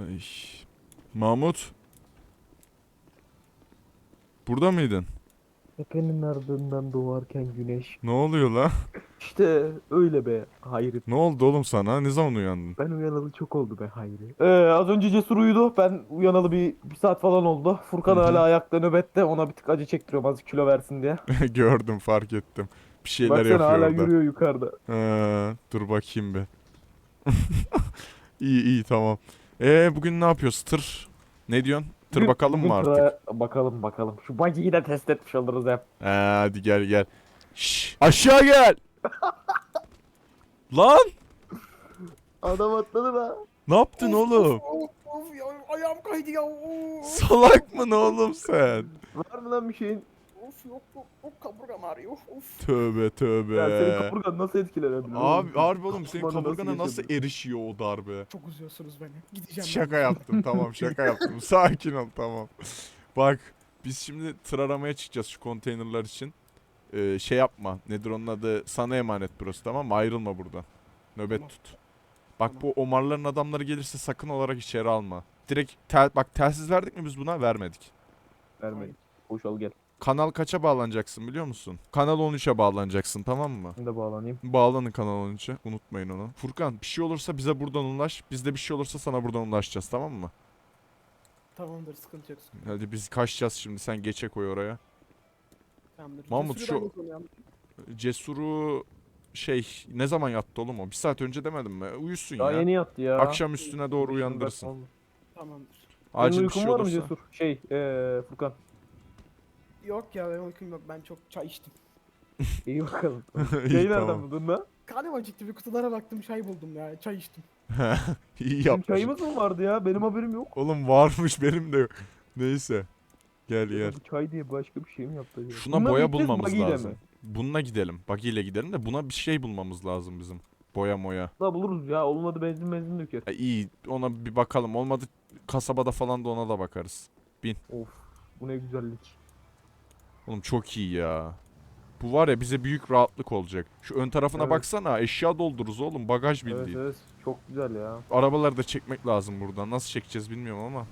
Ay. Mahmut. Burada mıydın? Tepenin ardından doğarken güneş. Ne oluyor la? İşte öyle be Hayri. Ne oldu oğlum sana? Ne zaman uyandın? Ben uyanalı çok oldu be Hayri. Ee, az önce Cesur uyudu. Ben uyanalı bir, bir saat falan oldu. Furkan Hı hı. hala ayakta nöbette. Ona bir tık acı çektiriyorum az kilo versin diye. Gördüm fark ettim. Bir şeyler Baksana yapıyor hala orada. yürüyor yukarıda. Ee, dur bakayım bir. iyi iyi tamam. Ee bugün ne yapıyoruz? Tır. Ne diyorsun? Tır bakalım mı artık? Bakalım bakalım. Şu bagiyi de test etmiş oluruz hep. Ee, hadi gel gel. Şş, aşağı gel. Lan Adam atladı da. ne yaptın oğlum? Of of ya ayağım kaydı ya. Of, Salak mı ne oğlum sen? Var mı lan bir şeyin? Of yok yok yok kaburgam ağrıyor of. Tövbe tövbe. Ya senin kaburgan nasıl etkilenebilir? oğlum? Abi harbi oğlum senin kaburgana nasıl yaşadın? erişiyor o darbe? Çok uzuyorsunuz beni. Gideceğim Şaka ben. yaptım tamam şaka yaptım. Sakin ol tamam. Bak biz şimdi tır aramaya çıkacağız şu konteynerlar için. Ee, şey yapma nedir onun adı sana emanet burası tamam mı? Ayrılma buradan. Nöbet Tamam. tut. Bak bu Omarların adamları gelirse sakın olarak içeri alma. Direkt tel, bak telsiz verdik mi biz buna? Vermedik. Vermeyin. Hoş al gel. Kanal kaça bağlanacaksın biliyor musun? Kanal 13'e bağlanacaksın tamam mı? Ben de bağlanayım. Bağlanın kanal 13'e. Unutmayın onu. Furkan bir şey olursa bize buradan ulaş. Bizde bir şey olursa sana buradan ulaşacağız tamam mı? Tamamdır sıkıntı yok. sıkıntı. Hadi biz kaçacağız şimdi. Sen geçe koy oraya. Tamamdır. Mahmut, Cesur'u şu-. Cesuru şey ne zaman yattı oğlum o? Bir saat önce demedim mi? Uyusun Daha ya. yeni yattı ya. Akşam üstüne doğru uyandırsın. Tamamdır. Acil Senin bir uykun şey var mı. Cesur? Şey eee Furkan. Yok ya benim uykum yok ben çok çay içtim. İyi bakalım. İyi Şey nereden tamam. buldun lan? Karnım acıktı bir kutulara baktım çay buldum ya çay içtim. İyi Bizim yapmışsın. çayımız mı vardı ya? Benim haberim yok. Oğlum varmış benim de yok. Neyse. Gel gel. Bu çay diye başka bir şey mi yaptı acaba? Şuna Bununla boya gideceğiz, bulmamız lazım. mi? Bununla gidelim. Buggy ile gidelim de buna bir şey bulmamız lazım bizim. Boya moya. Da buluruz ya. Olmadı benzin benzin döker. Ha, iyi ona bir bakalım. Olmadı kasabada falan da ona da bakarız. Of. Bu ne güzellik. Oğlum çok iyi ya. Bu var ya bize büyük rahatlık olacak. Şu ön tarafına Evet. baksana eşya doldururuz oğlum bagaj Evet bildiğin. evet. Çok güzel ya. Arabaları da çekmek lazım buradan. Nasıl çekeceğiz bilmiyorum ama.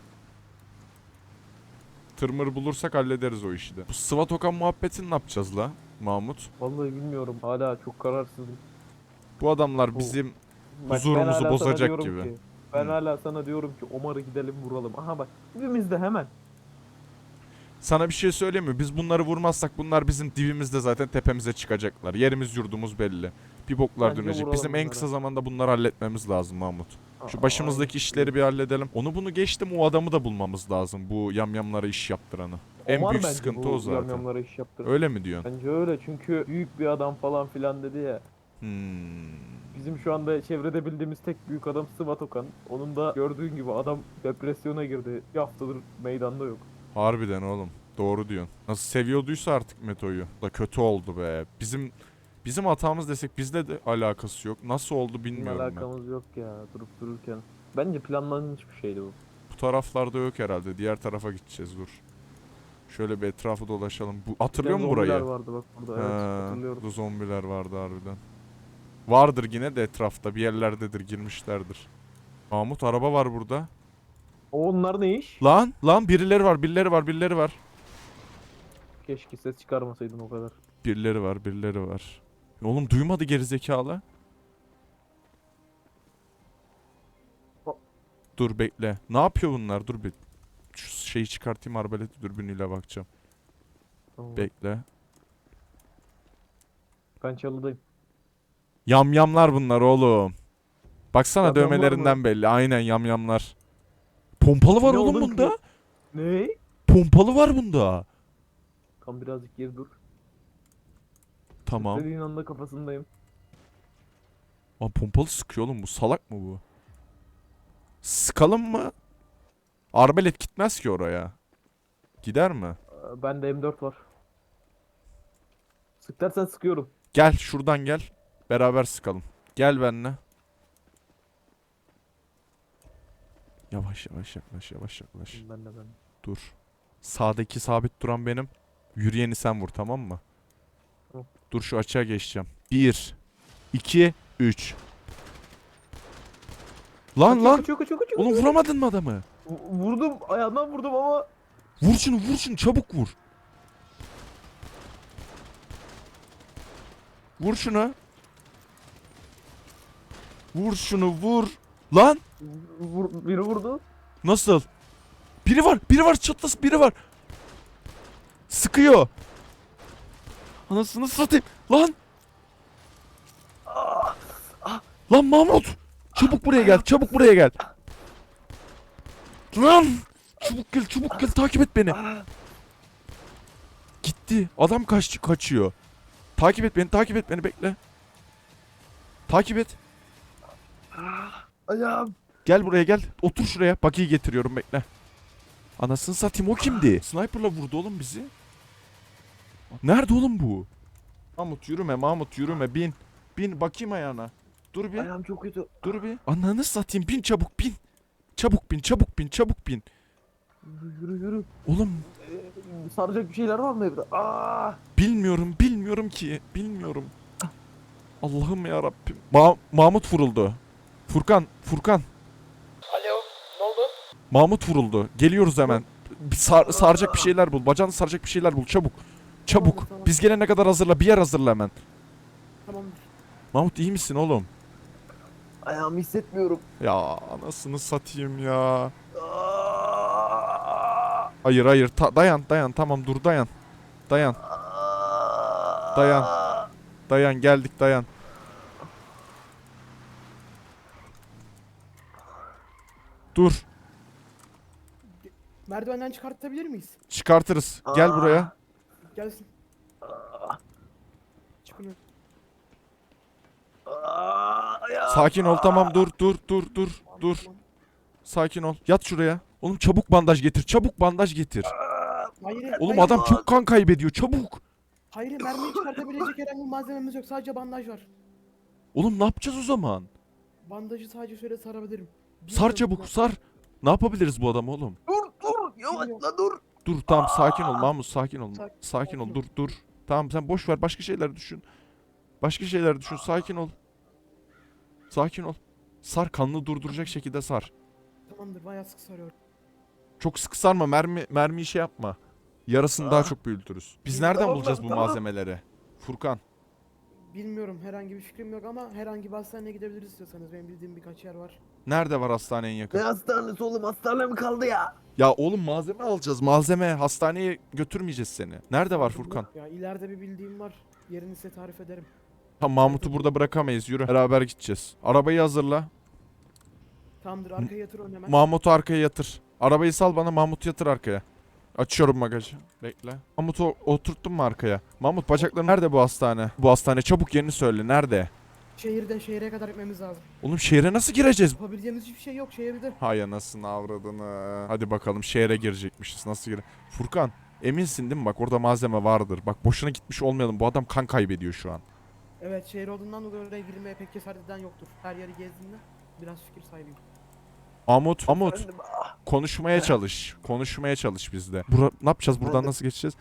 Tırmır bulursak hallederiz o işi de. Bu Sıvat Okan muhabbetini ne yapacağız la Mahmut? Vallahi bilmiyorum. Hala çok kararsızım. Bu adamlar Bu- bizim Bak, ben Huzurumuzu hala sana bozacak diyorum gibi. Ki, ben Hı. hala sana diyorum ki Omar'ı gidelim vuralım. Aha bak. Dibimizde hemen. Sana bir şey söyleyeyim mi? Biz bunları vurmazsak bunlar bizim dibimizde zaten tepemize çıkacaklar. Yerimiz yurdumuz belli. Bir boklar Bence dönecek. vuralım Bizim en bunları. kısa zamanda bunları halletmemiz lazım Mahmut. Şu Aa, başımızdaki işleri bir halledelim. Onu bunu geçtim o adamı da bulmamız lazım. Bu yamyamlara iş yaptıranı. En Omar büyük bence sıkıntı bu o zaten. yamyamlara iş yaptırır. Öyle mi diyorsun? Bence öyle çünkü büyük bir adam falan filan dedi ya. Hmm. Bizim şu anda çevrede bildiğimiz tek büyük adam Sıvat Okan. Onun da gördüğün gibi adam depresyona girdi. Bir haftadır meydanda yok. Harbiden oğlum. Doğru diyorsun. Nasıl seviyorduysa artık Meto'yu. Da kötü oldu be. Bizim bizim hatamız desek bizde de alakası yok. Nasıl oldu bilmiyorum ben. alakamız yok ya durup dururken. Bence planlanmış bir şeydi bu. Bu taraflarda yok herhalde. Diğer tarafa gideceğiz dur. Şöyle bir etrafı dolaşalım. Bu hatırlıyor musun zombiler burayı? vardı bak burada evet Ha, hatırlıyorum. Bu zombiler vardı harbiden. Vardır yine de etrafta. Bir yerlerdedir girmişlerdir. Mahmut araba var burada. Onlar ne iş? Lan lan birileri var birileri var birileri var. Keşke ses çıkarmasaydın o kadar. Birileri var birileri var. Oğlum duymadı gerizekalı. O- Dur bekle. Ne yapıyor bunlar? Dur bir. Şu şeyi çıkartayım arbaleti dürbünüyle bakacağım. Tamam. Bekle. ben çalıdayım. Yamyamlar bunlar oğlum. Baksana Yamyamlar dövmelerinden belli. Aynen yamyamlar. Pompalı var Ne oğlum oğlum bunda. Ne? Pompalı var bunda. Tam birazcık geri dur. Tamam. Dediğin anda kafasındayım. Aa, pompalı sıkıyor oğlum bu. Salak mı bu? Sıkalım mı? Arbelet gitmez ki oraya. Gider mi? Ee, Bende M4 var. Sık dersen sıkıyorum. Gel şuradan gel. Beraber sıkalım. Gel benimle. Yavaş yavaş yaklaş yavaş yaklaş. Ben de ben. Dur. Sağdaki sabit duran benim. Yürüyeni sen vur tamam mı? Tamam. Dur şu açığa geçeceğim. 1 2 3 Lan Kaçıyor, lan. kaçıyor, kaçıyor, kaçıyor. Oğlum vuramadın mı adamı? Vurdum ayağından vurdum ama Vur şunu vur şunu çabuk vur. Vur şunu. Vur şunu vur. Lan vur, biri vurdu. nasıl? Biri var biri var çatlas biri var. Sıkıyor. Anasını satayım. Lan. Lan Mahmut. Çabuk buraya gel. Çabuk buraya gel. Lan. Çabuk gel çabuk gel takip et beni. Gitti. Adam kaç kaçıyor. Takip et beni takip et beni bekle. Takip et. Ayağım. Gel buraya gel. Otur şuraya. Bakiyi getiriyorum bekle. Anasını satayım o kimdi? Sniper'la vurdu oğlum bizi. Nerede oğlum bu? Mahmut yürüme Mahmut yürüme bin. Bin bakayım ayağına. Dur bir. Ayağım çok kötü. Dur bir. Ananı satayım bin çabuk bin. Çabuk bin çabuk bin çabuk bin. Yürü yürü yürü. Oğlum Ee, saracak bir şeyler var mı evde? Aa! bilmiyorum bilmiyorum ki. Bilmiyorum. Allah'ım ya Rabbim. Mahmut vuruldu. Furkan Furkan. Alo ne oldu? Mahmut vuruldu. Geliyoruz hemen. Bir sar- saracak bir şeyler bul. Bacağını saracak bir şeyler bul. Çabuk. Çabuk. Tamam, tamam. Biz gelene kadar hazırla. Bir yer hazırla hemen. Tamamdır. Mahmut iyi misin oğlum? Ayağımı hissetmiyorum. Ya anasını satayım ya. Hayır hayır. Ta- dayan dayan. Tamam dur dayan. Dayan. Dayan. Dayan geldik dayan. Dur. Merdivenden çıkartabilir miyiz? Çıkartırız. Gel buraya. Gelsin. Çıkın. Aa! Sakin ol tamam dur dur dur dur dur. Sakin ol. Yat şuraya. Oğlum çabuk bandaj getir. Çabuk bandaj getir. Hayır. Oğlum hayır, adam çok kan kaybediyor. Çabuk. Hayır mermiyi çıkartabilecek herhangi bir malzememiz yok. Sadece bandaj var. Oğlum ne yapacağız o zaman? Bandajı sadece şöyle sarabilirim. Sar çabuk sar. Ne yapabiliriz bu adamı oğlum? Dur dur. Yavaş la dur. Dur tamam sakin ol Mahmut sakin ol. Sakin, Sakin ol dur dur. Tamam sen boş ver başka şeyler düşün. Başka şeyler düşün sakin ol. Sakin ol. Sar kanını durduracak şekilde sar. Tamamdır bayağı sık sarıyorum. Çok sıkı sarma mermi mermiyi şey yapma. Yarasını daha Ah. çok büyütürüz. Biz nereden bulacağız bu malzemeleri? Furkan. Bilmiyorum herhangi bir fikrim yok ama herhangi bir hastaneye gidebiliriz istiyorsanız. Benim bildiğim birkaç yer var. Nerede var hastane en yakın? Ne hastanesi oğlum? Hastane mi kaldı ya? Ya oğlum malzeme alacağız. Malzeme. Hastaneye götürmeyeceğiz seni. Nerede var Furkan? Ya ileride bir bildiğim var. Yerini size tarif ederim. Tamam Mahmut'u burada bırakamayız. Yürü. Beraber gideceğiz. Arabayı hazırla. Tamamdır arkaya yatır ön hemen. Mahmut'u arkaya yatır. Arabayı sal bana. Mahmut'u yatır arkaya. Açıyorum bagajı. Bekle. Mahmut'u oturttun mu arkaya? Mahmut bacakları nerede bu hastane? Bu hastane çabuk yerini söyle. Nerede? Şehirden şehire kadar gitmemiz lazım. Oğlum şehre nasıl gireceğiz? Yapabileceğimiz hiçbir şey yok şehirde. Hay anasını avradını. Hadi bakalım şehre girecekmişiz. Nasıl gire? Furkan eminsin değil mi? Bak orada malzeme vardır. Bak boşuna gitmiş olmayalım. Bu adam kan kaybediyor şu an. Evet şehir olduğundan dolayı oraya girmeye pek cesaret eden yoktur. Her yeri gezdiğinde biraz fikir sahibiyim. Mahmut Efendim, ah. konuşmaya çalış. Konuşmaya çalış bizde. Bura, ne yapacağız? Buradan nasıl geçeceğiz?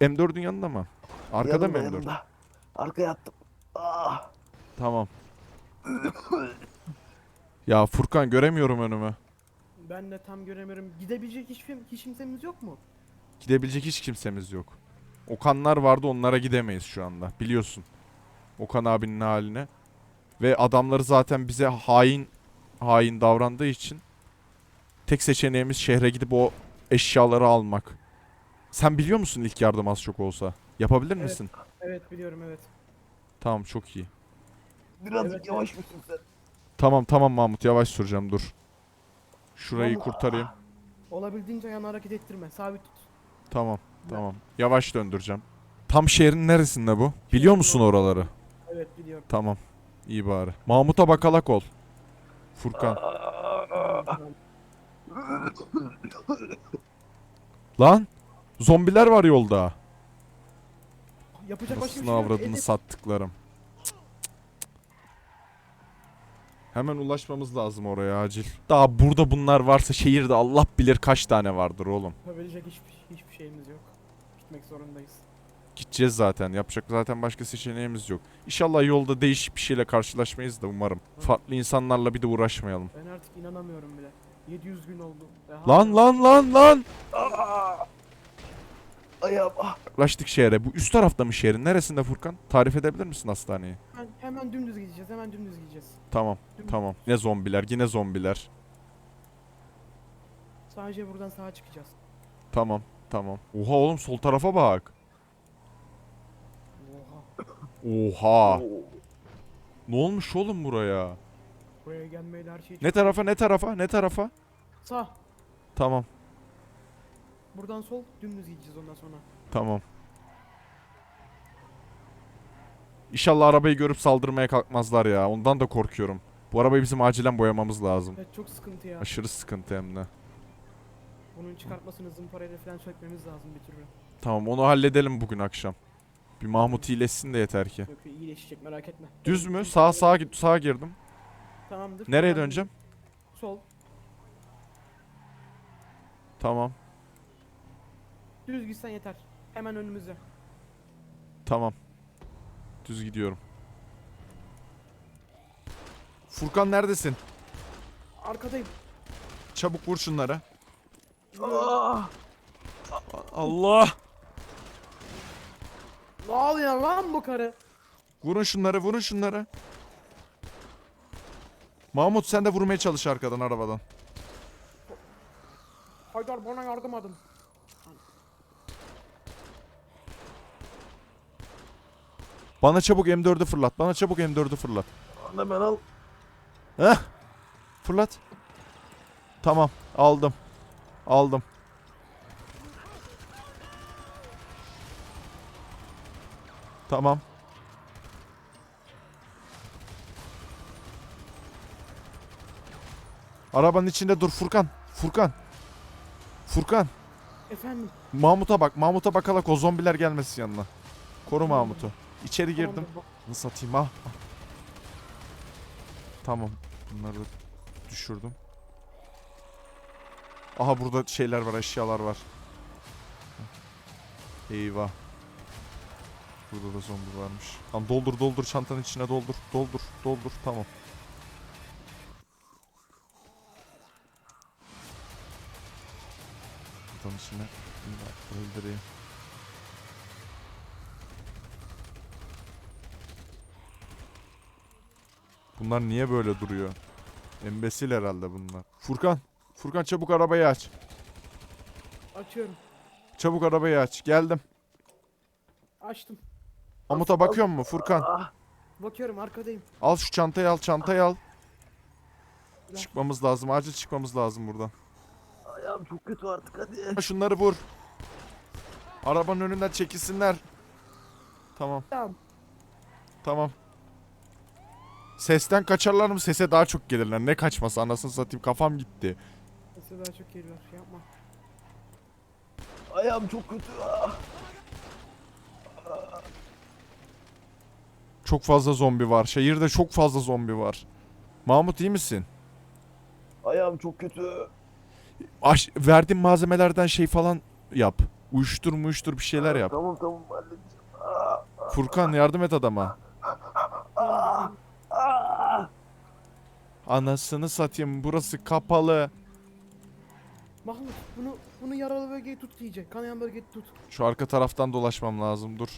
M4'ün yanında mı? Arkada mı Yanımda, M4? yanımda. Arkaya attım. Ah. Tamam. Ya Furkan göremiyorum önümü. Ben de tam göremiyorum. Gidebilecek hiçbir hiç kimsemiz yok mu? Gidebilecek hiç kimsemiz yok. Okanlar vardı onlara gidemeyiz şu anda. Biliyorsun. Okan abinin haline. Ve adamları zaten bize hain hain davrandığı için tek seçeneğimiz şehre gidip o eşyaları almak. Sen biliyor musun ilk yardım az çok olsa? Yapabilir Evet. misin? Evet biliyorum evet. Tamam çok iyi. Birazcık Evet, yavaş mısın sen? Tamam tamam Mahmut yavaş süreceğim dur. Şurayı Mahmut. kurtarayım. Olabildiğince ayağını hareket ettirme. Sabit tut. Tamam tamam. Yavaş döndüreceğim. Tam şehrin neresinde bu? Biliyor musun oraları? Evet biliyorum. Tamam. İyi bari. Mahmut'a bakalak ol. Furkan. Lan! Zombiler var yolda. Yapacak başka bir Nasıl şey yok. avradını Edip- sattıklarım. Cık, cık, cık. Hemen ulaşmamız lazım oraya acil. Daha burada bunlar varsa şehirde Allah bilir kaç tane vardır oğlum. Yapabilecek hiçbir, hiçbir şeyimiz yok. Gitmek zorundayız. Gideceğiz zaten. Yapacak zaten başka seçeneğimiz yok. İnşallah yolda değişik bir şeyle karşılaşmayız da umarım. Farklı insanlarla bir de uğraşmayalım. Ben artık inanamıyorum bile. 700 gün oldu. Ve Lan lan lan lan! Ayağım ah. Yaklaştık şehre. Bu üst tarafta mı şehrin? Neresinde Furkan? Tarif edebilir misin hastaneyi? Hemen, hemen dümdüz gideceğiz. Hemen dümdüz gideceğiz. Tamam, Dümdüz. tamam. Ne zombiler, yine zombiler. Sadece buradan sağa çıkacağız. Tamam, tamam. Oha oğlum sol tarafa bak. Oha. Oha. Ne olmuş oğlum buraya? Buraya gelmeyle her şey Ne tarafa, ne tarafa, ne tarafa? Sağ. Tamam, Buradan sol. Dümdüz gideceğiz ondan sonra. tamam. İnşallah arabayı görüp saldırmaya kalkmazlar ya. Ondan da korkuyorum. Bu arabayı bizim acilen boyamamız lazım. Evet çok sıkıntı ya. Aşırı sıkıntı hem de. Bunun çıkartmasını zımparayla falan sökmemiz lazım bir türlü. Tamam onu halledelim bugün akşam. Bir Mahmut iyileşsin de yeter ki. Yok iyileşecek merak etme. Düz mü? Sağa sağa git sağa girdim. Tamamdır. Nereye Buradan döneceğim? Sol. Tamam. Düz gitsen yeter. Hemen önümüzde. Tamam. Düz gidiyorum. Furkan neredesin? Arkadayım. Çabuk vur şunlara. Ah. Allah! Ne oluyor lan bu karı? Vurun şunları, vurun şunları. Mahmut sen de vurmaya çalış arkadan arabadan. Haydar bana yardım edin. Bana çabuk M4'ü fırlat. Bana çabuk M4'ü fırlat. Hemen al. Heh. Fırlat. Tamam, aldım. Aldım. Tamam. Arabanın içinde dur Furkan. Furkan. Furkan. Efendim. Mahmut'a bak. Mahmut'a bakalak o zombiler gelmesin yanına. Koru Tamam. Mahmut'u. İçeri girdim. Nasıl atayım ah. ah. Tamam. Bunları da düşürdüm. Aha burada şeyler var, eşyalar var. Eyvah. Burada da zombi varmış. Tamam doldur doldur çantanın içine doldur. Doldur doldur tamam. Bunu öldüreyim. Bunlar niye böyle duruyor? Embesil herhalde bunlar. Furkan. Furkan çabuk arabayı aç. Açıyorum. Çabuk arabayı aç. Geldim. Açtım. Mahmut'a bakıyor mu Furkan? Ah. Bakıyorum arkadayım. Al şu çantayı al çantayı al. Çıkmamız lazım. Acil çıkmamız lazım buradan. Ayağım çok kötü artık hadi. Ha, Şunları vur. Arabanın önünden çekilsinler. Tamam Tamam. tamam. Sesten kaçarlar mı? Sese daha çok gelirler. Ne kaçması anasını satayım kafam gitti. Sesi daha çok geliyor. Şey yapma. Ayağım çok kötü. Ah. Çok fazla zombi var. Şehirde çok fazla zombi var. Mahmut iyi misin? Ayağım çok kötü. Aş verdiğim malzemelerden şey falan yap. Uyuştur muyuştur bir şeyler yap. Tamam tamam halledeceğim. Furkan yardım et adama. Anasını satayım burası kapalı. Mahmut bunu bunu yaralı bölgeyi tut iyice. Kanayan bölgeyi tut. Şu arka taraftan dolaşmam lazım dur.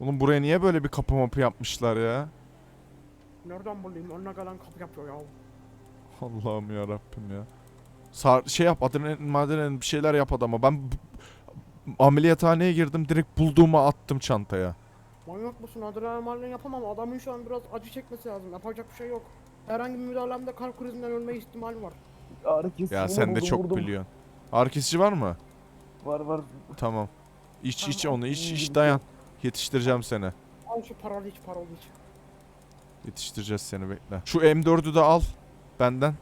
Oğlum buraya niye böyle bir kapı mapı yapmışlar ya? Nereden bulayım? Onunla gelen kapı yapıyor ya. Allah'ım ya Rabbim ya. Sar şey yap adrenalin madrenalin bir şeyler yap adama. Ben ameliyathaneye girdim direkt bulduğumu attım çantaya. Manyak mısın? Adrenalin yapamam. Adamın şu an biraz acı çekmesi lazım. Yapacak bir şey yok. Herhangi bir müdahalemde kalp krizinden ölme ihtimali var. Ağrı kesici Ya sen de çok vurdum. biliyorsun. Ağrı kesici var mı? Var var. Tamam. İç iç onu iç iç gibi. dayan. Yetiştireceğim seni. Al şu paralı iç paralı iç. Yetiştireceğiz seni bekle. Şu M4'ü de al benden.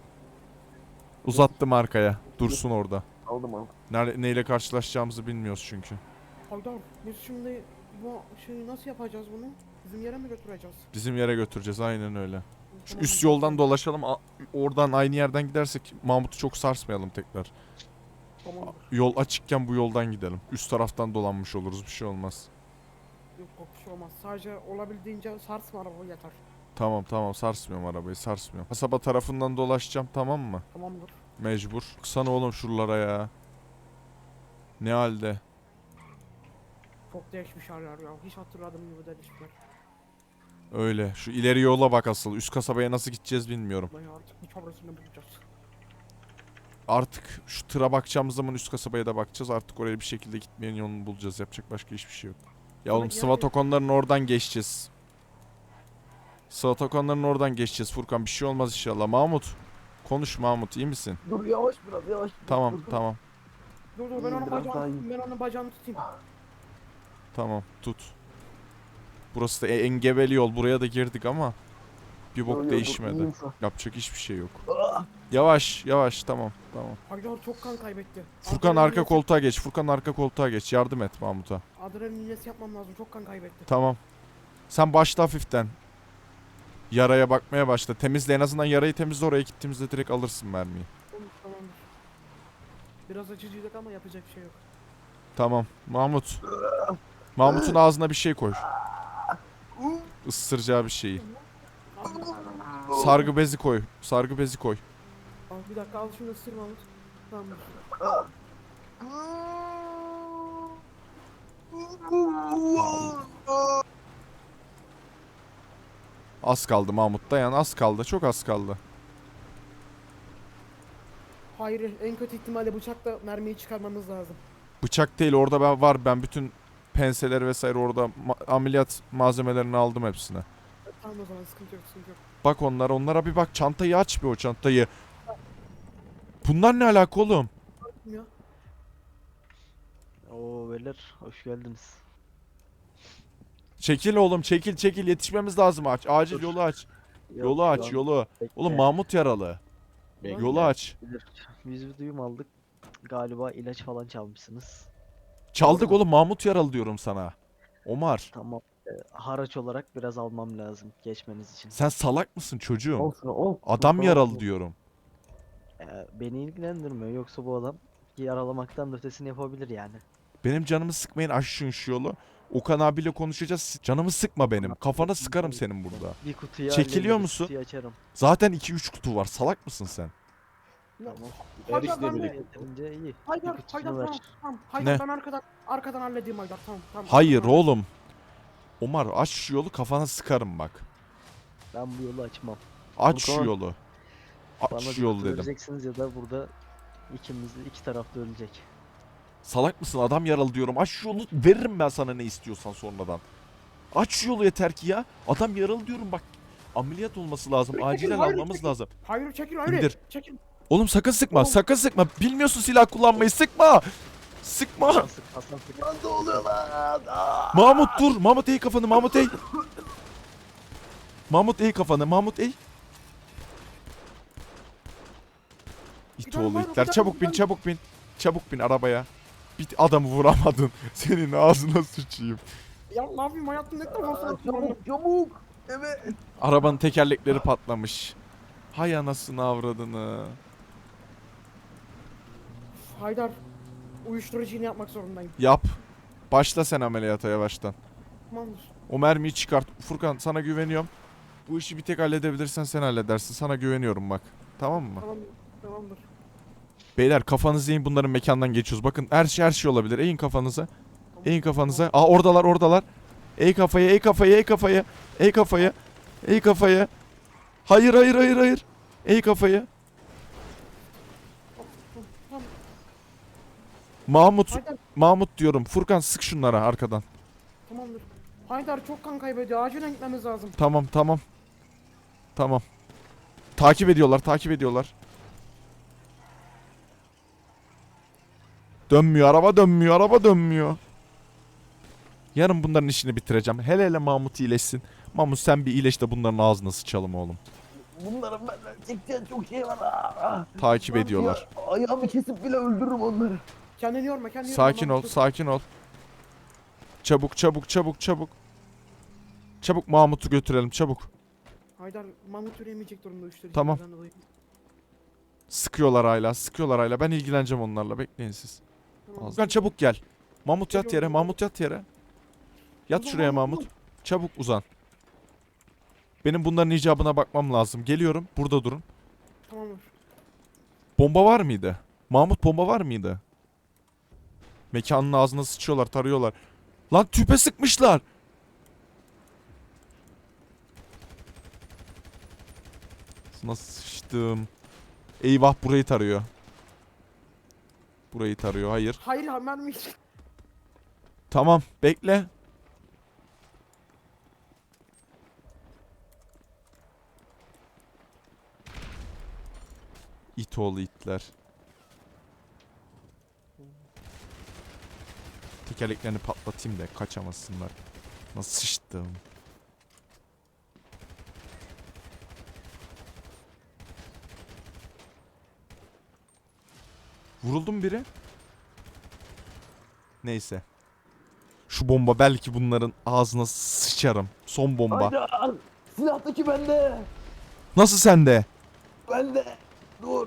Uzattım arkaya. Dursun orada. Aldım aldım. Nere, neyle karşılaşacağımızı bilmiyoruz çünkü. Haydar biz şimdi bu şeyi nasıl yapacağız bunu? Bizim yere mi götüreceğiz? Bizim yere götüreceğiz aynen öyle. Şu üst yoldan dolaşalım. a- Oradan aynı yerden gidersek Mahmut'u çok sarsmayalım tekrar. Tamamdır. Yol açıkken bu yoldan gidelim. Üst taraftan dolanmış oluruz bir şey olmaz. Yok yok bir şey olmaz. Sadece olabildiğince sarsma arabayı yeter. Tamam tamam sarsmıyorum arabayı sarsmıyorum. Kasaba tarafından dolaşacağım tamam mı? Tamamdır. Mecbur. Sana oğlum şuralara ya. Ne halde? Çok değişmiş haller ya. Hiç hatırladığım gibi değişmişler. Öyle. Şu ileri yola bak asıl. Üst kasabaya nasıl gideceğiz bilmiyorum. Artık bulacağız. Artık şu tıra bakacağımız zaman üst kasabaya da bakacağız. Artık oraya bir şekilde gitmenin yolunu bulacağız. Yapacak başka hiçbir şey yok. Ya oğlum Svatokonların oradan geçeceğiz. Svatokonların oradan geçeceğiz Furkan. Bir şey olmaz inşallah. Mahmut. Konuş Mahmut iyi misin? Dur yavaş biraz yavaş. Tamam Dur, tamam Dur dur ben onun bacağını. Ben onun bacağını tutayım. tamam tut. Burası da e- engebeli yol. Buraya da girdik ama bir bok değişmedi. an. Yapacak hiçbir şey yok. Ah! Yavaş yavaş tamam tamam. Haydar çok kan kaybetti. Furkan arka koltuğa geç. Furkan arka koltuğa geç. Yardım et Mahmut'a. Adrenalin iğnesi yapmam lazım. Çok kan kaybetti. Tamam. Sen başla hafiften. Yaraya bakmaya başla. Temizle en azından yarayı temizle oraya gittiğimizde direkt alırsın mermiyi. Tamam, Tamamdır. Biraz acıcıydık ama yapacak bir şey yok. Tamam. Mahmut. Mahmut'un ağzına bir şey koy. Isıracağı bir şeyi. Sargı bezi koy. Sargı bezi koy. Al bir dakika al şunu ısır Mahmut. Tamamdır. Az kaldı Mahmut dayan az kaldı. Çok az kaldı. Hayır en kötü ihtimalle bıçakla mermiyi çıkarmamız lazım. Bıçak değil orada ben var. Ben bütün penseleri vesaire orada ma- ameliyat malzemelerini aldım hepsine. Tamam o zaman sıkıntı yok sıkıntı yok. Bak onlara onlara bir bak. Çantayı aç bir o çantayı. Bunlar ne alaka oğlum? Ya. Oo beyler hoş geldiniz. Çekil oğlum çekil çekil yetişmemiz lazım aç. Acil Dur. yolu aç. Yok, Yolu aç lan, yolu. bekle. Oğlum Mahmut yaralı. Bekle. Yolu aç. Biz bir duyum aldık. Galiba ilaç falan çalmışsınız. Çaldık oğlum Mahmut yaralı diyorum sana. Omar Tamam. Ee, haraç olarak biraz almam lazım geçmeniz için. sen salak mısın çocuğum? Şunu al. Adam Şunu yaralı al. diyorum. Ee, beni ilgilendirmiyor. Yoksa bu adam yaralamaktan da ötesini yapabilir yani. Benim canımı sıkmayın aşın şu yolu. Okan abiyle konuşacağız. Canımı sıkma benim. Kafana sıkarım senin burada. Bir kutuyu Çekiliyor hallederiz, musun? Kutuyu açarım. Zaten 2-3 kutu var. Salak mısın sen? Tamam. Haydar ben de... Yeterince iyi. Haydar, kutusunu Haydar ver. tamam, tamam. Haydar Ne? ben arkadan, arkadan halledeyim Haydar tamam tamam. Hayır tamam. oğlum. Omar aç şu yolu kafana sıkarım bak. Ben bu yolu açmam. Aç şu yolu. Bana Aç bir şu yolu kutu dedim. vereceksiniz ya da burada ikimiz de iki tarafta ölecek. Salak mısın adam yaralı diyorum. Aç şu yolu veririm ben sana ne istiyorsan sonradan. Aç şu yolu yeter ki ya. Adam yaralı diyorum bak. Ameliyat olması lazım. Çekil, Acilen hayır, almamız çekil. lazım. Hayır çekil hayır. İndir. Çekil. Oğlum sakın sıkma. Oğlum. Sakın sıkma. Bilmiyorsun silah kullanmayı. Sıkma. Sıkma. Hasan sık, Hasan sık. Lan ne oluyor lan? Aa! Mahmut dur. Mahmut eğ kafanı. Mahmut eğ. Mahmut eğ kafanı. Mahmut eğ. İt oğlu itler. Çabuk bin çabuk bin. Çabuk bin arabaya. Bir adamı vuramadın. Senin ağzına sıçayım. Ya ne yapayım hayatım ne kadar olsa Çabuk çabuk. Evet. Arabanın tekerlekleri patlamış. Hay anasını avradını. Haydar uyuşturucu iğne yapmak zorundayım. Yap. Başla sen ameliyata yavaştan. Tamamdır. O mermiyi çıkart. Furkan sana güveniyorum. Bu işi bir tek halledebilirsen sen halledersin. Sana güveniyorum bak. Tamam mı? Tamam, tamamdır. Beyler kafanızı eğin bunların mekandan geçiyoruz. Bakın her şey her şey olabilir. Eğin kafanıza. Eğin kafanıza. Aa oradalar oradalar. Eğ kafaya, eğ kafaya, eğ kafaya. Eğ kafaya. Eğ kafaya. Hayır hayır hayır hayır. Eğ kafaya. Mahmut, Haydar Mahmut diyorum. Furkan sık şunlara arkadan. tamamdır. Haydar çok kan kaybediyor. Acilen gitmemiz lazım. Tamam tamam. Tamam. Takip ediyorlar takip ediyorlar. Dönmüyor araba dönmüyor araba dönmüyor. Yarın bunların işini bitireceğim. Hele hele Mahmut iyileşsin. Mahmut sen bir iyileş de bunların ağzına sıçalım oğlum. Bunların benden çekeceği çok şey var. Aa! Takip Lan ediyorlar. ya, Ayağımı kesip bile öldürürüm onları. Kendini yorma kendini yorma. Sakin ol Mahmut. sakin ol. Çabuk çabuk çabuk çabuk. Çabuk Mahmut'u götürelim çabuk. Haydar Mahmut yürüyemeyecek durumda üçleri. Tamam. Sıkıyorlar hala sıkıyorlar hala. Ben ilgileneceğim onlarla bekleyin siz. Furkan çabuk gel. Mahmut yat yere. Mahmut yat yere. Yat şuraya Mahmut. Çabuk uzan. Benim bunların icabına bakmam lazım. Geliyorum. Burada durun. Tamamdır. Bomba var mıydı? Mahmut bomba var mıydı? Mekanın ağzına sıçıyorlar, tarıyorlar. Lan tüpe sıkmışlar. Nasıl sıçtım? Eyvah burayı tarıyor. Burayı tarıyor. Hayır. Hayır mermi hiç. Tamam, bekle. İt oğlu itler. Tekerleklerini patlatayım da kaçamasınlar. Nasıl sıçtım. Vuruldu mu biri? Neyse. Şu bomba belki bunların ağzına sıçarım. Son bomba. Haydar! Silahtaki bende! Nasıl sende? Bende! Dur!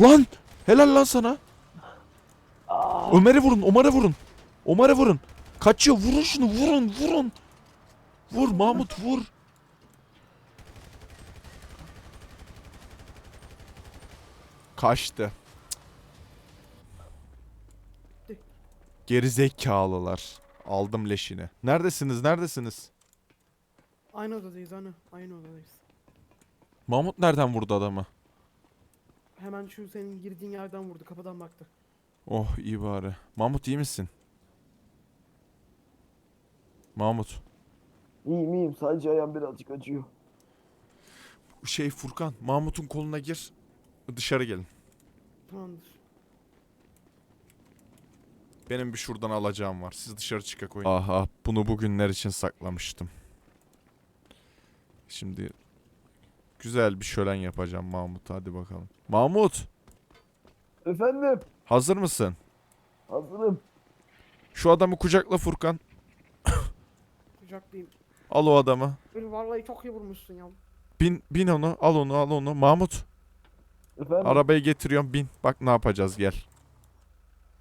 Lan! Helal lan sana. Ömer'e vurun, Ömer'e vurun. Ömer'e vurun. Kaçıyor. Vurun şunu, vurun, vurun. Vur Mahmut vur. Kaçtı. Geri zekalılar. Aldım leşini. Neredesiniz? Neredesiniz? Aynı odadayız aynı. Aynı odadayız. Mahmut nereden vurdu adamı? Hemen şu senin girdiğin yerden vurdu. Kapıdan baktı. Oh iyi bari. Mahmut iyi misin? Mahmut. iyiyim iyiyim sadece ayağım birazcık acıyor. Şey Furkan, Mahmut'un koluna gir. Dışarı gelin. Tamamdır. Benim bir şuradan alacağım var. Siz dışarı çıka koyun. Aha, bunu bugünler için saklamıştım. Şimdi güzel bir şölen yapacağım Mahmut. Hadi bakalım. Mahmut, Efendim? hazır mısın? Hazırım. Şu adamı kucakla Furkan. Kucaklayayım. Al o adamı. Bir vallahi çok iyi vurmuşsun ya. Bin bin onu. Al onu, al onu. Mahmut, Efendim? arabayı getiriyorum. Bin. Bak ne yapacağız gel.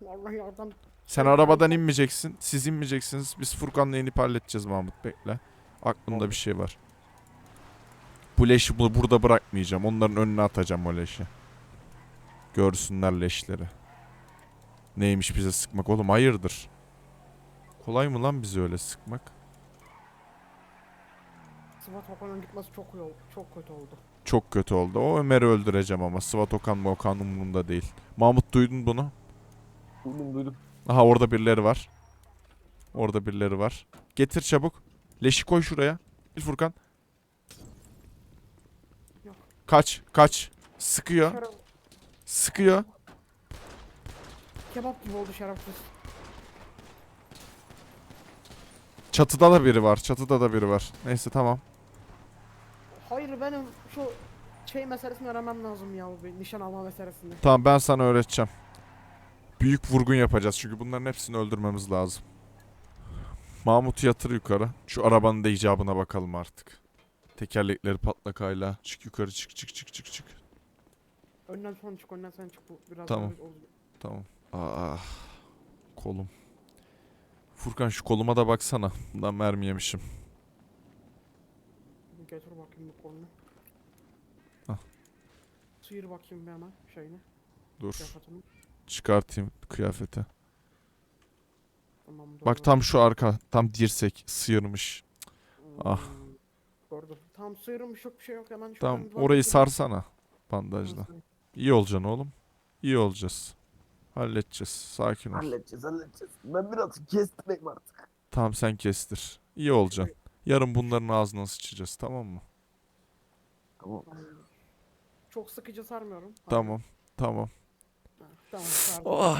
Vallahi adam Sen arabadan inmeyeceksin. Siz inmeyeceksiniz. Biz Furkan'la inip halledeceğiz Mahmut. Bekle. Aklımda bir şey var. Bu leşi bu- burada bırakmayacağım. Onların önüne atacağım o leşi. Görsünler leşleri. Neymiş bize sıkmak oğlum hayırdır. Kolay mı lan bize öyle sıkmak? Sıvat Okan'ın gitmesi çok oldu. Çok kötü oldu. Çok kötü oldu. O Ömer'i öldüreceğim ama. Sıvat Okan mı Okan umurumda değil. Mahmut duydun bunu. Duydum duydum. Aha orada birileri var. Orada birileri var. Getir çabuk. Leşi koy şuraya. Gel Furkan. Yok. Kaç, kaç. Sıkıyor. Şeref, Sıkıyor. kebap gibi oldu şerefsiz. Çatıda da biri var. Çatıda da biri var. Neyse tamam. Hayır benim şu şey meselesini öğrenmem lazım ya. Bu nişan alma meselesini. Tamam ben sana öğreteceğim. Büyük vurgun yapacağız çünkü bunların hepsini öldürmemiz lazım. Mahmut'u yatır yukarı. Şu arabanın da icabına bakalım artık. Tekerlekleri patlak hala. Çık yukarı çık çık çık çık çık. Önden son çık, önden sen çık. Bu biraz Tamam. daha. Tamam. Aa, kolum. Furkan şu koluma da baksana. Bundan mermi yemişim. Getir bakayım bu kolunu. Al. Sıyır bakayım bir hemen şeyini. Dur. Kıyafetini. Çıkartayım kıyafeti. Tamam. Bak tam şu arka. Tam dirsek sıyırmış. ah. Hmm, Gördüm. Tamam sıyırmış yok bir şey yok hemen. Şuradan bir orayı bakayım. sarsana. Bandajla. İyi olacaksın oğlum. İyi olacağız. Halledeceğiz. Sakin ol. Halledeceğiz halledeceğiz. Ben birazcık kestireyim artık. Tamam sen kestir. İyi olacaksın. Yarın bunların ağzına sıçacağız tamam mı? Tamam. Çok sıkıcı sarmıyorum. Tamam. Tamam. Ha, Tamam sardım. Oh.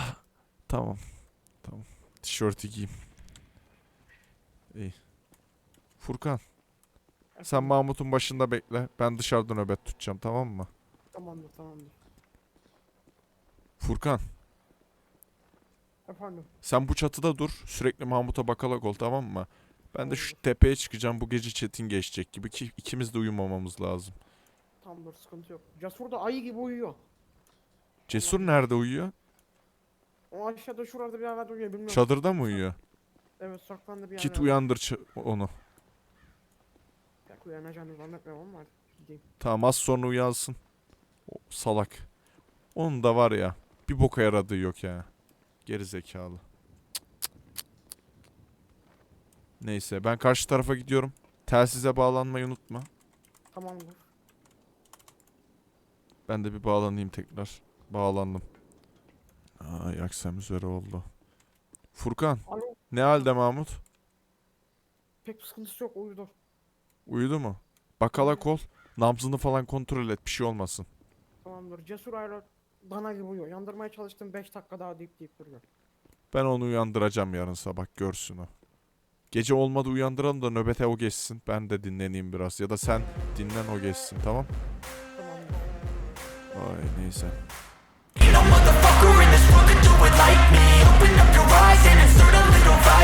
Tamam. Tamam. Tişörtü giyeyim. İyi. Furkan sen Mahmut'un başında bekle. Ben dışarıda nöbet tutacağım tamam mı? Tamamdır tamamdır. Furkan Efendim. sen bu çatıda dur. Sürekli Mahmut'a bakalak ol tamam mı? Ben de şu tepeye çıkacağım. Bu gece Çetin geçecek gibi ki ikimiz de uyumamamız lazım. Tamamdır sıkıntı yok. Cesur da ayı gibi uyuyor. Cesur nerede uyuyor? O aşağıda şurada bir yerde uyuyor bilmiyorum. Çadırda mı uyuyor? Evet saklandı bir yerde. Git uyandır ç- onu. Belki uyanacağını zannetmiyorum ama gideyim. Tamam az sonra uyansın. O salak. Onun da var ya. Bir boka yaradığı yok ya. Geri zekalı. Neyse ben karşı tarafa gidiyorum. Telsize bağlanmayı unutma. Tamamdır. Ben de bir bağlanayım tekrar. Bağlandım. Ay aksam üzere oldu. Furkan Alo. ne halde Mahmut? Pek bir sıkıntısı yok uyudu. Uyudu mu? Bakala kol. Nabzını falan kontrol et bir şey olmasın. Tamamdır. Cesur ayrı dana gibi uyuyor. Yandırmaya çalıştım 5 dakika daha deyip deyip duruyor. Ben onu uyandıracağım yarın sabah görsün o. Gece olmadı uyandıralım da nöbete o geçsin. Ben de dinleneyim biraz. Ya da sen dinlen o geçsin tamam? Ay neyse. Ain't no motherfucker in this world could do it like me Open up your eyes and insert a little rise